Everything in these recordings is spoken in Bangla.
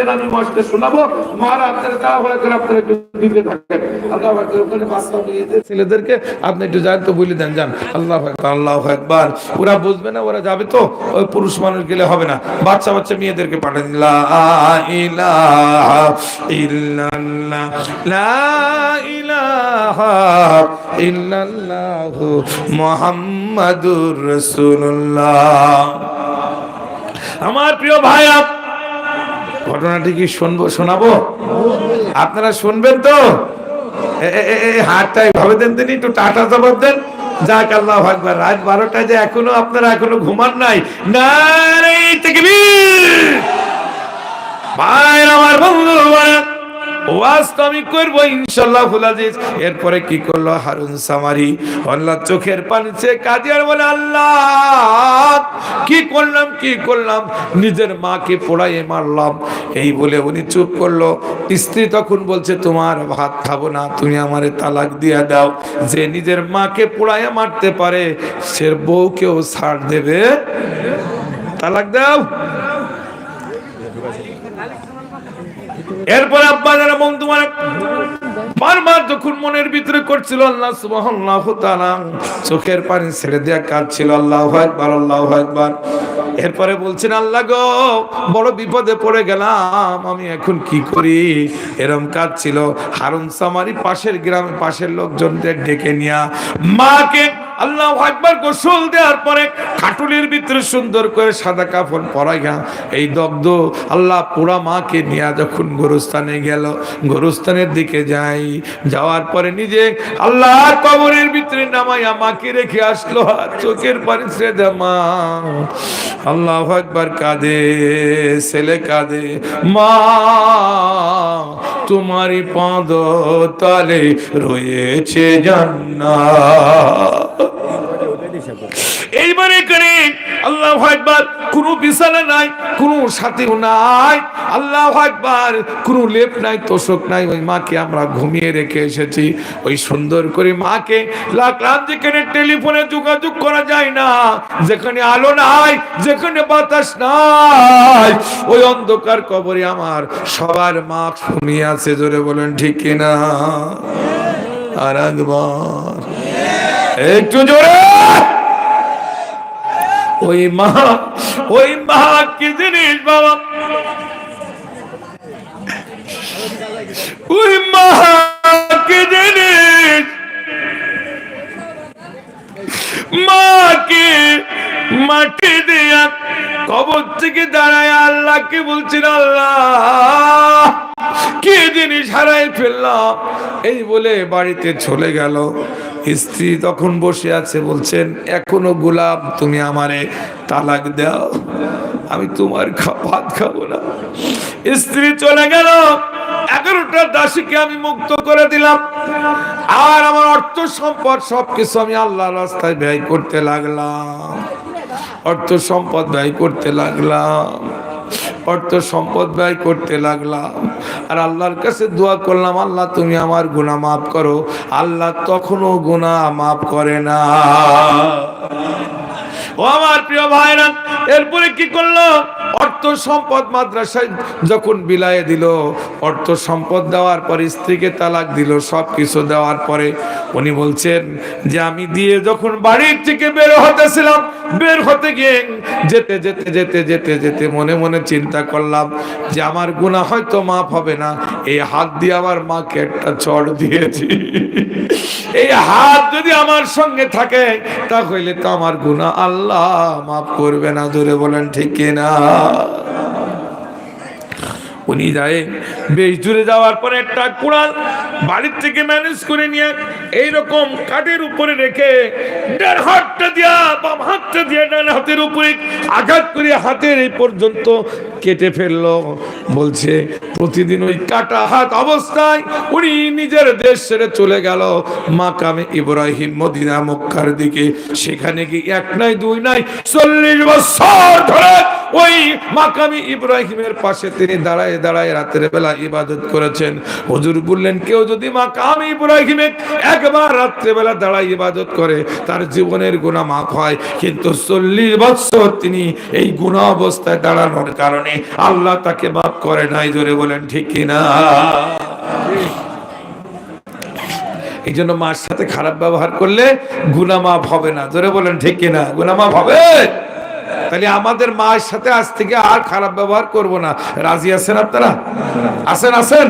দেন আমি মসজিদে শোনাবো মারা আপনারা তা হয়ে করে আপনারা একটু দিতে থাকেন। আল্লাহ ওখানে মেয়েদের ছেলেদেরকে আপনি একটু যান তো বলে দেন, যান। আল্লাহ আল্লাহ আকবার। ওরা বুঝবে না, ওরা যাবে তো। ওই পুরুষ মানুষ গেলে হবে না। বাচ্চা বাচ্চা মেয়েদেরকে পাঠান লা ইলাহা ইল্লাল্লাহ, লা ইলাহা ইল্লাল্লাহ মুহাম্মাদুর রাসূলুল্লাহ। আমার প্রিয় ভাইরা ঘটনাটি কি শুনব, শোনাবো? আপনারা শুনবেন তো? হাতটা এইভাবে দেন তিনি, একটু টাটা জবাব দেন। যাক, আল্লাহ একবার রাত বারোটায় যে এখনও আপনারা এখনও ঘুমান নাই। না ভাই আমার বন্ধু ওয়াজ তো আমি করব ইনশাল্লাহ ফুলাজিজ এরপরে কি করল? হারুন সামারি। আল্লাহ চোখের পানিতে কাদিয়ার বলে, আল্লাহ, কি করলাম কি করলাম? নিজের মাকে পোড়াইয়ে মারলাম। এই বলে উনি চুপ করল। স্ত্রী তখন বলছে, তোমার ভাত খাব না, তুমি আমারে তালাক দিয়া দাও। যে নিজের মাকে পোড়াইয়া মারতে পারে, সে বউকেও ছাড় দেবে। তালাক দাও। এরপর আব্বা যারা বন্ধু মানে বারবার যখন মনের ভিতরে করছিল আল্লাহ সুবহানাহু তাআলা চোখের পানি ছেড়ে দেয়া কাঁদছিল, আল্লাহু আকবার আল্লাহু আকবার। এরপরে বলছেন, আল্লাহ গো, বড় বিপদে পড়ে গেলাম, আমি এখন কি করি? এরম কাজ ছিল হারুন সামারি পাশের গ্রামে, পাশের লোকজনদের ডেকে নিয়া মাকে আল্লাহ একবার গোসল দেওয়ার পরে খাটুলির ভিতরে সুন্দর করে সাদা কাপড় পরাইয়া এই দগ্ধ আল্লাহ পুরা মাকে নিয়ে যখন গরুস্থানে গেল, গরুস্থানের দিকে যাই। যাওয়ার পরে নিজে আল্লাহর কবরের ভিতরে নামাইয়া মাকে রেখে আসলো, আর চোখের পানি মা। আল্লাহ একবার কাঁদে, ছেলে কাঁদে, মা, তোমারই পাদ তালে রয়েছে জান্নাত। আল্লাহ একবার কোন বিছানা নাই, কোন সাথীও নাই। আল্লাহ একবার কোন লেপ নাই, তোষক নাই। ওই মাকে আমরা ঘুমিয়ে রেখে এসেছি। ওই সুন্দর করে মাকে যেখানে টেলিফোনে যোগাযোগ করা যায় না। যেখানে আলো নাই, যেখানে বাতাস নাই, ওই অন্ধকার কবরে আমার সবার মা ঘুমিয়ে আছে, জোরে বলেন, ঠিক কিনা? আর একবার। একটু জোরে! ওই মা ওই মা, কি জিনিস বাবা? ওই মা, কি জিনিস? মাকে মাটি দিয়া কবর থেকে দাঁড়ায় আল্লাহ আল্লাহকে বলছেন আল্লাহ। কি জিনিস হারাই ফেললাম? এই বলে বাড়িতে চলে গেল। স্ত্রী তখন বসে আছে, বলছেন, এখনও গোলাপ তুমি আমারে তালাক দাও। আমি তোমার ভাত খাব না। স্ত্রী চলে গেল। এগারোটা দাসীকে আমি মুক্ত করে দিলাম। আর আমার অর্থ সম্পদ সবকিছু আমি আল্লাহ রাস্তায় ব্যয় করতে লাগলাম। অর্থ সম্পদ ব্যয় করতে লাগলাম। অর্থ সম্পদ ব্যয় করতে লাগলাম। আর আল্লাহর কাছে দোয়া করলাম, আল্লাহ তুমি আমার গুণা মাফ করো। আল্লাহ তখনও গুণা মাফ করে না। ও আমার প্রিয় ভাইরা, এরপরে কি করল? অর্থ সম্পদ মাদ্রাসায় যখন বিলায়ে দিল, অর্থ সম্পদ দেওয়ার পরে স্ত্রীকে তালাক দিল সব কিছু দেওয়ার পরে উনি বলছেন যে, আমি দিয়ে যখন বাড়ির থেকে বের হতেছিলাম, বের হতে গিয়ে যেতে যেতে যেতে যেতে যেতে মনে মনে চিন্তা করলাম যে, আমার গুণা হয়তো মাফ হবে না। এই হাত দিয়ে আমার মাকে একটা চড় দিয়েছি। এই হাত যদি আমার সঙ্গে থাকে, তাহলে তো আমার গুণা আল্লাহ মাফ করবে না ধরে বলেন ঠিক না উনি যায়। বেশ দূরে যাওয়ার পরে একটা কুড়াল বাড়ির থেকে ম্যানেজ করে নিয়ে এইরকম কাঠের উপরে রেখে হাতটা দিয়া, বাম হাতটা দিয়ে ডান হাতের উপরে আঘাত করে হাতের এই পর্যন্ত কেটে ফেলল। বলছে, প্রতিদিন ওই কাটা হাত অবস্থায় উনি নিজের দেশ ছেড়ে চলে গেল। মাকামে ইব্রাহিম মদিনা মক্কার দিকে। সেখানে গিয়ে এক নাই, দুই নাই, চল্লিশ বছর ধরে ওই মাকামি ইব্রাহিমের পাশে তিনি দাঁড়ায় দাঁড়ায় রাতের বেলা ইবাদত করেছেন। হুজুর বললেন, কেউ যদি মাকামি ইব্রাহিমে একবার রাত্রে বেলা দাঁড়ায় ইবাদত করে, তার জীবনের গুণা মাফ হয়। কিন্তু চল্লিশ বছর তিনি এই গুণা অবস্থায় দাঁড়ানোর কারণে আল্লাহ তাকে মাফ করে নাই। জোরে বলেন, ঠিক কিনা এই জন্য মার সাথে খারাপ ব্যবহার করলে গুনা মাফ হবে না। জোরে বলেন, ঠিক কিনা গুনা মাফ হবে? তাহলে আমাদের মায়ের সাথে আজ থেকে আর খারাপ ব্যবহার করব না। রাজি আছেন আপনারা? আছেন আছেন?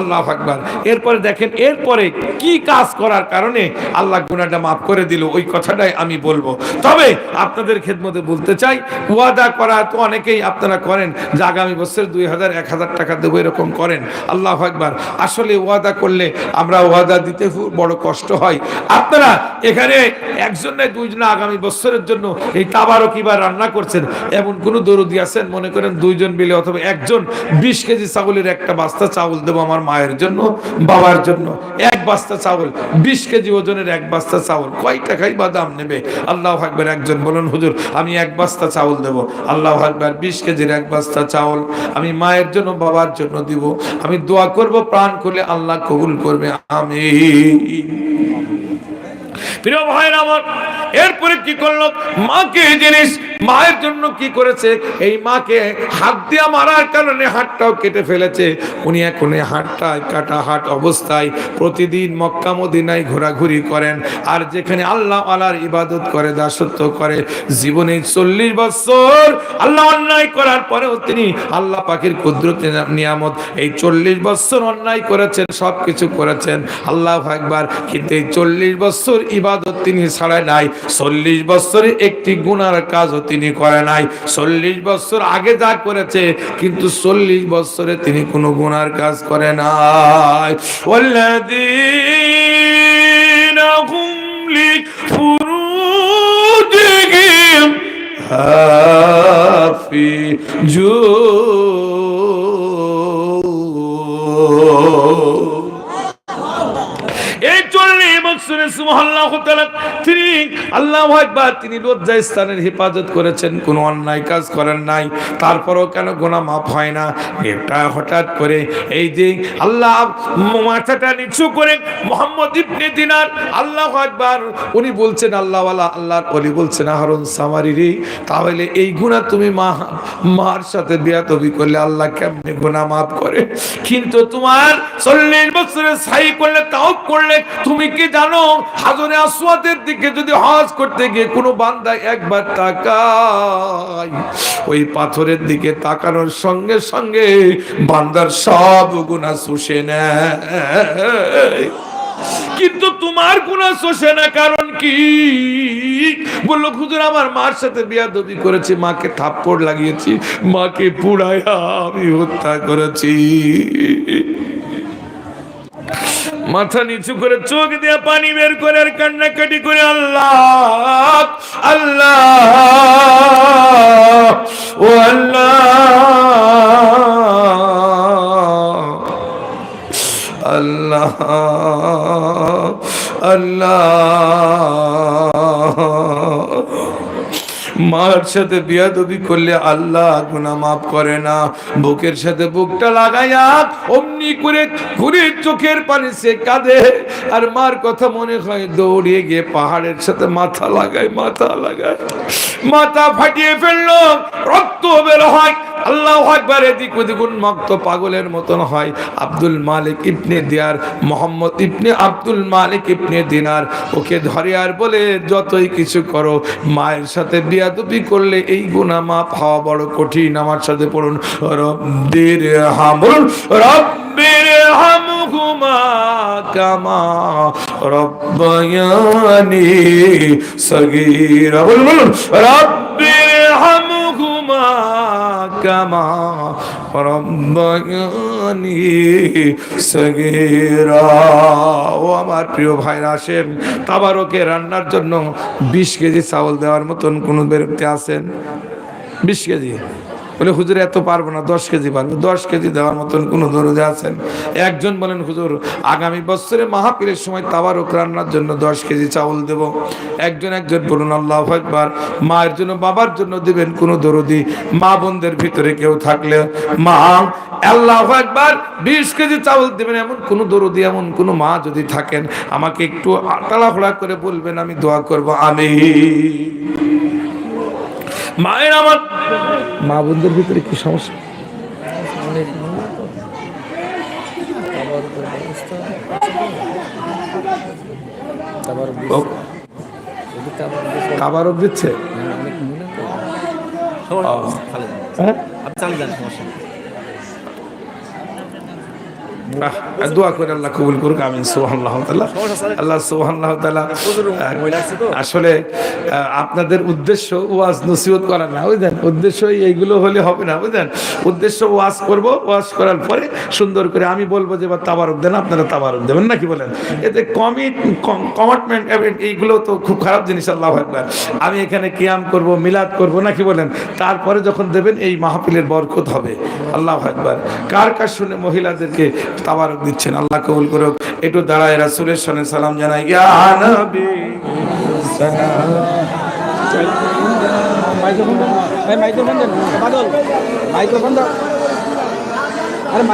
আল্লাহ আকবার। এরপরে দেখেন, এরপরে কি কাজ করার কারণে আল্লাহ গুনাহটা মাফ করে দিল, ওই কথাটাই আমি বলব। তবে আপনাদের খেদমতে বলতে চাই, ওয়াদা করা তো অনেকেই আপনারা করেন, যে আগামী বছর দুই হাজার, এক হাজার টাকা দেবো এরকম করেন। আল্লাহ আকবার। আসলে ওয়াদা করলে আমরা ওয়াদা দিতে বড় কষ্ট হয়। আপনারা এখানে একজন নয়, দুইজন আগামী বছরের জন্য এই তাবারও কিবার রান্না করছেন, এমন কোন দরদি আছেন? মনে করেন দুইজন মিলে অথবা একজন বিশ কেজি ছাগলের একটা বাস্তা চাউল দেবো আমার মায়ের জন্য, বাবার জন্য। এক বাস্তা চাউল, বিশ কেজি ওজনের এক বাস্তা চাউল। কয় টাকাই বা দাম নেবে? আল্লাহ আকবার, একজন বলুন, হুজুর, আমি এক বাস্তা চাউল দেব। আল্লাহ আকবার, বিশ কেজির এক বাস্তা চাউল আমি মায়ের জন্য, বাবার জন্য দিব। আমি দোয়া করব, প্রাণ করলে আল্লাহ কবুল করবে আমি প্রিয় ভাইয়ের আমার, এরপরে কি করল? মাকে এই জিনিস মায়ের জন্য কি করেছে? এই মাকে হাত দিয়া মারার কারণে হাতটাও কেটে ফেলেছে। উনি এখন এই হাতটায় কাটা হাট অবস্থায় প্রতিদিন মক্কা মদিনায় ঘোরাঘুরি করেন। আর যেখানে আল্লাহ আলার ইবাদত করে, দাসত্ব করে, জীবনে চল্লিশ বছর আল্লাহ অন্যায় করার পরেও তিনি আল্লাহ পাখির কুদরত নিয়ামত এই চল্লিশ বছর অন্যায় করেছেন সব কিছু করেছেন। আল্লাহ একবার কিন্তু এই চল্লিশ বছর ইবাদত ইবাদত তিনি ছাড়ায় নাই। চল্লিশ বছরে একটি গুনার কাজও তিনি করে নাই। চল্লিশ বছর আগে যা করেছে, কিন্তু চল্লিশ বছরে তিনি কোনো গুনার কাজ করে নাই। ফুরু হাফি জু আল্লাহ আকবার তিনি লজ্জা স্থানের হেফাজত করেছেন, কোনো অন্যায় কাজ করেন নাই, তারপরও কেন গোনা মাফ হয় না? এটা হঠাৎ করে এই যে আল্লাহ মাথাটা নিচু করে মোহাম্মদ ইবনে দিনার, আল্লাহ আকবার। উনি বলছেন, আল্লাহওয়ালা, আল্লাহর অলি বলছেন হারুন সামারি রে, তাহলে এই গুণা তুমি মা, মার সাথে বিয়াতবি করলে আল্লাহ কেমনে গুণা মাফ করে? কিন্তু তোমার চল্লিশ বছরের সাই করলে তাও করলে, তুমি কি জানো, হাজরে আসওয়াদের দিকে যদি হজ করতে গিয়ে কোনো বান্দা একবার তাকায়, ওই পাথরের দিকে তাকানোর সঙ্গে সঙ্গে বান্দার সব গুণা শুষে নেয়। কিন্তু তোমার গুণা শোষে না, কারণ কি? বলল খুদুর আমার মার সাথে বিয়াদবি করেছি, মাকে থাপ্পড় লাগিয়েছি, মাকে পুড়াইয়া আমি হত্যা করেছি। মাথা নিচু করে চোখ দিয়ে পানি বের করে আর কান্নাকাটি করে আল্লাহ আল্লাহ, ও আল্লাহ আল্লাহ আল্লাহ মার সাথে বিয়াদবি করলে আল্লাহ গুনা মাফ করে না। বুকের সাথে বুকটা লাগাইয়া অমনি করে ঘুরে চোখের পানি সে কাঁদে। আর মার কথা মনে হয় দৌড়িয়ে গিয়ে পাহাড়ের সাথে মাথা লাগায় মাথা লাগায়। মাথা ফাটিয়ে ফেলল, রক্ত বের হয় আল্লাহ একবার এদিক ওদিক উন্মুক্ত পাগলের মতন হয়। আব্দুল মালিক ইবনে দিয়ার, মোহাম্মদ ইবনে আব্দুল মালিক ইবনে দিনার। ওকে ধরে আর বলে, যতই কিছু করো, মায়ের সাথে বিয়াদবি করলে এই গুনাহ মাফ হওয়া বড় কঠিন। আমার সাথে পড়ুন, রব্বির হামুল রব্বির হামহুমা কামা রব্বায়ানি সগীরা। বলুন, রব্বির হামহুমা কামা ربياني সগীরা। ও আমার প্রিয় ভাইরা, আসেন, তাবারকে রান্নার জন্য বিশ কেজি চাউল দেওয়ার মতন কোন বেরোতে আছেন? বিশ কেজি। বলে, হুজুর, এত পারব না, দশ কেজি পারব। দশ কেজি দেওয়ার মতন কোনো দরজা আছেন? একজন বলেন, হুজুর, আগামী বছরে মাহাপীরের সময় তাবারক রান্নার জন্য দশ কেজি চাউল দেব। একজন একজন বলুন, আল্লাহ একবার মায়ের জন্য, বাবার জন্য দিবেন কোনো দরদি মা বোনদের ভিতরে কেউ থাকলে, মা, আল্লাহ একবার বিশ কেজি চাউল দেবেন এমন কোনো দরদি এমন কোনো মা যদি থাকেন, আমাকে একটু তাড়াহুড়া করে বলবেন, আমি দোয়া করব আমি মায়ের আমার মা বোনদের ভিতরে কি সমস্যা? খাবারও দিচ্ছে? হ্যাঁ। আহ, দোয়া করে আল্লাহ কবুল করুক, আমিন আল্লাহ আসলে আপনাদের উদ্দেশ্য ওয়াজ নসিহত করা না, বুঝলেন? উদ্দেশ্য এইগুলো হলে হবে না, বুঝলেন? উদ্দেশ্য ওয়াজ করব, ওয়াজ করার পরে সুন্দর করে আমি বলব যে তাবারক দেন, আপনারা তাবারক দেবেন, নাকি বলেন? এতে কমিট কমিটমেন্ট এইগুলো তো খুব খারাপ জিনিস, আল্লাহ একবার আমি এখানে কিয়াম করব, মিলাদ করব, নাকি বলেন? তারপরে যখন দেবেন, এই মাহফিলের বরকত হবে, আল্লাহ একবার কার কার শুনে মহিলাদেরকে তাবারক দিচ্ছেন, আল্লাহ কবুল করুক। একটু দাঁড়ায় রাসুলের সনে সালাম জানাই। আরে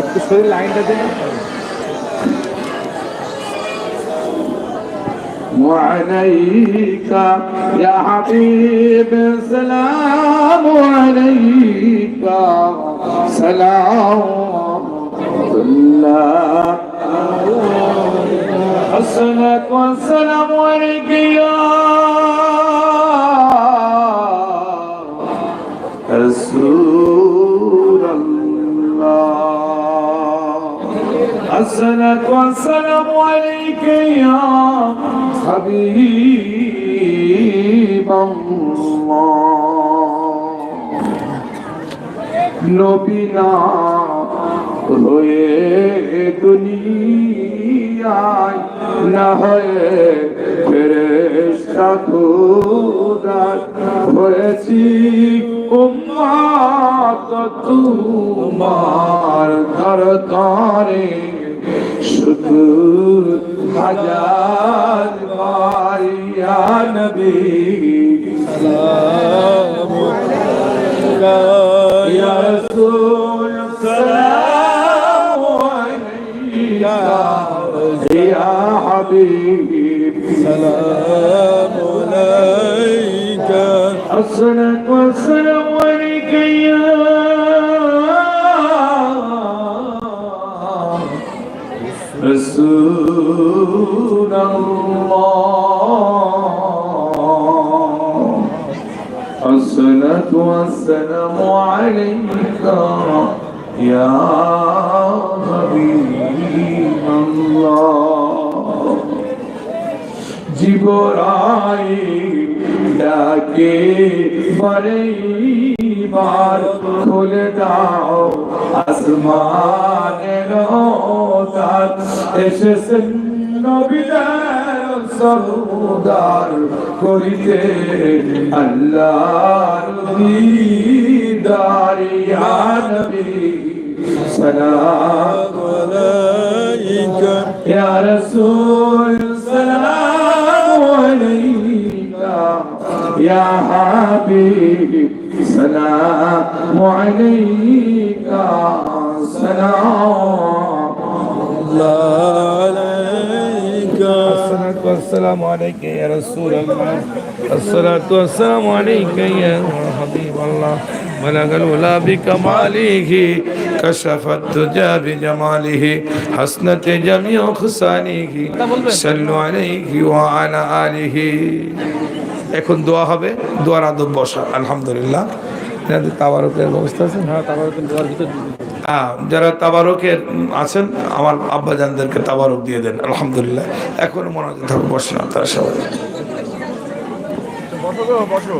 একটু শরীর লাইনটা দিন। وعليك يا حبيب سلام عليك. سلام الله. الصلاة والسلام عليك يا رسول الله. الصلاة والسلام عليك يا حبيب الله نبينا দুনিয়ায় না হয়ে ফেরেস্তা খুদার। হয়েছি উম্মাত তোমার দরকারে শুকুর হাজার মারিয়া নবী সালাম ইয়া রাসূল والسلام عليك يا حبيب الله জীবরাই ডাকে বারেবার খুলে দাও আসমানের তার এসেছেন নবীদের সমুদার করিতে আল্লাহর দিদারিয়া নবী। সালাম আলাইকা। ইয়া রাসূল, সালাম আলাইকা। ইয়া হাবিব, সালাম আলাইকা। সালাম আল্লাহ الصلاة والسلام عليك يا رسول الله الصلاة والسلام عليك يا حبيب الله بلغ الولا بكماله كشف الدجى بجماله حسنت جميع خصانه صلوا عليه وعلى آله এখন দোয়া হবে দোয়ার আদব বসা আলহামদুলিল্লাহ এনাদের তাবারকের ব্যবস্থা আছে হ্যাঁ তারপরে তুমি দেওয়ার ভিতর হ্যাঁ, যারা তাবারকের আছেন, আমার আব্বাজানদেরকে তাবারক দিয়ে দেন, আলহামদুলিল্লাহ। এখন মনোযোগ থাকবে বসেন আপনারা সবাই।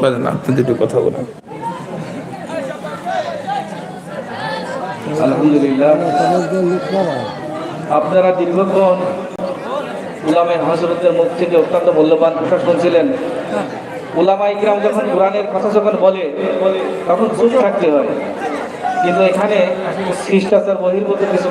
বলেন আপনি দুটো কথা বলেন। আপনারা দীর্ঘক্ষণ উলামায় হজরতের মুখ থেকে অত্যন্ত মূল্যবান কথা শুনছিলেন। উলামা ইকরাম যখন কোরআনের কথা যখন বলে, তখন চুপ থাকতে হয়। কিন্তু এখানে শিষ্টাচার বহির্ভূত কিছু